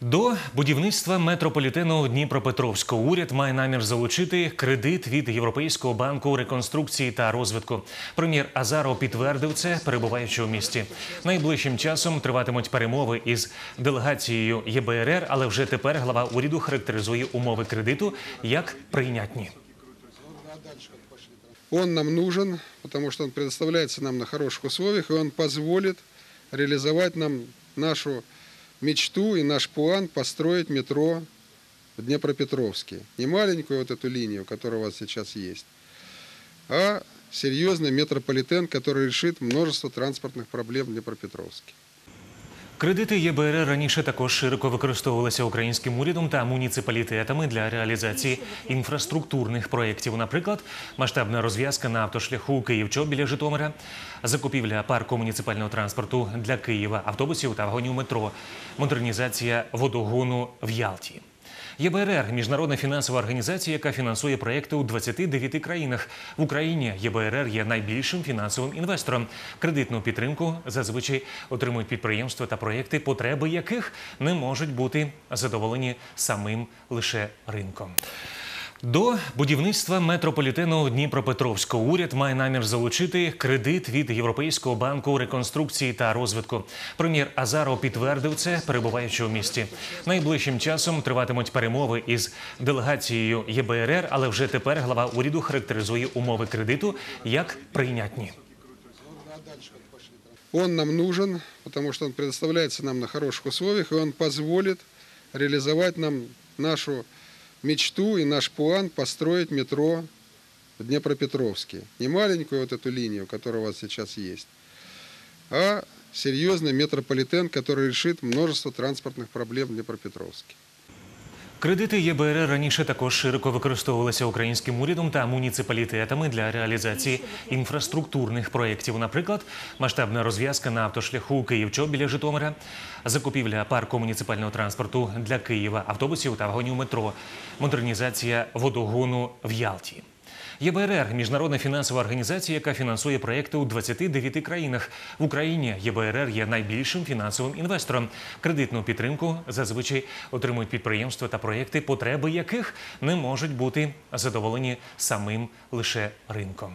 До будівництва метрополітену Дніпропетровського уряд має намір залучити кредит від Європейського банку реконструкції та розвитку. Прем'єр Азаров підтвердив це, перебуваючи у місті. Найближчим часом триватимуть перемови із делегацією ЄБРР, але вже тепер глава уряду характеризує умови кредиту як прийнятні. Он нам нужен, потому что он предоставляется нам на хороших условиях, и он позволит реализовать нам нашу мечту и наш план построить метро в Днепропетровске. Не маленькую вот эту линию, которая у вас сейчас есть, а серьезный метрополитен, который решит множество транспортных проблем в Днепропетровске. Кредити ЄБР раніше також широко використовувалися українським урядом та муніципалітетами для реалізації інфраструктурних проєктів. Наприклад, масштабна розв'язка на автошляху Київ-Чоп біля Житомира, закупівля парку муніципального транспорту для Києва, автобусів та вагонів метро, модернізація водогону в Ялті. ЄБРР – міжнародна фінансова організація, яка фінансує проекти у 29 країнах. В Україні ЄБРР є найбільшим фінансовим інвестором. Кредитну підтримку зазвичай отримують підприємства та проекти, потреби яких не можуть бути задоволені самим лише ринком. До будівництва метрополітену Дніпропетровського уряд має намір залучити кредит від Європейського банку реконструкції та розвитку. Прем'єр Азаров підтвердив це, перебуваючи у місті. Найближчим часом триватимуть перемови із делегацією ЄБРР, але вже тепер глава уряду характеризує умови кредиту як прийнятні. Он нам нужен, потому что он предоставляется нам на хороших условиях, и он позволит реализовать нам нашу мечту и наш план построить метро в Днепропетровске. Не маленькую вот эту линию, которая у вас сейчас есть, а серьезный метрополитен, который решит множество транспортных проблем в Днепропетровске. Кредити ЄБР раніше також широко використовувалися українським урядом та муніципалітетами для реалізації інфраструктурних проєктів. Наприклад, масштабна розв'язка на автошляху Київ-Чоп біля Житомира, закупівля парку муніципального транспорту для Києва, автобусів та вагонів метро, модернізація водогону в Ялті. ЄБРР – міжнародна фінансова організація, яка фінансує проекти у 29 країнах. В Україні ЄБРР є найбільшим фінансовим інвестором. Кредитну підтримку зазвичай отримують підприємства та проекти, потреби яких не можуть бути задоволені самим лише ринком.